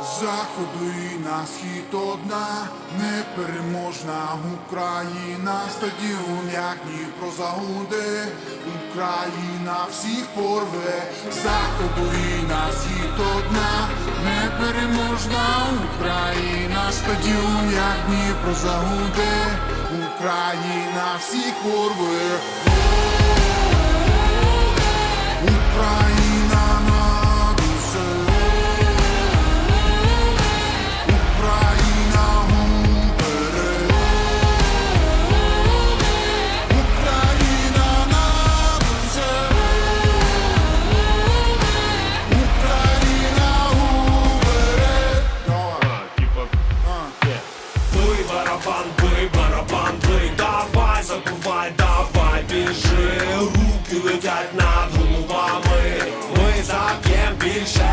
Заходу і на схід одна, непереможна Україна, стадіон, як Дніпро загуде, Україна всіх порве, заходу і на схід одна, непереможна Україна, стадіон, як Дніпро загуде, Україна всіх порве. shot.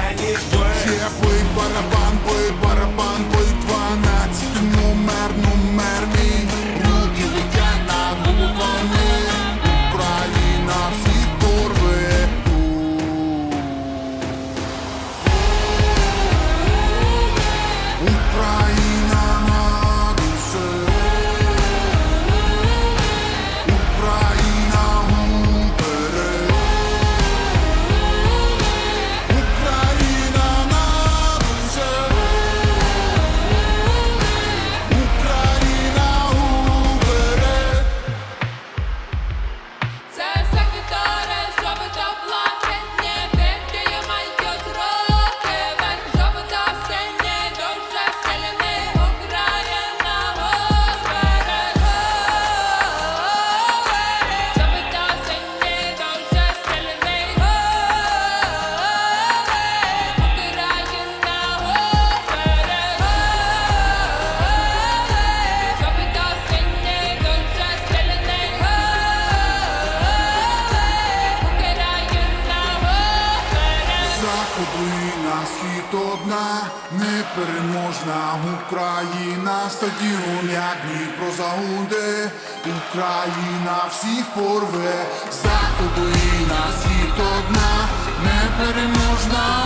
світ одна, непереможна Україна, стадіон, як Дніпро загуде, Україна всіх порве, заходу і на світ одна, непереможна.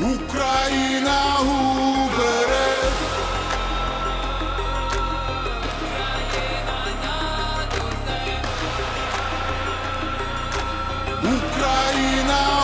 Україна уперед! Україна!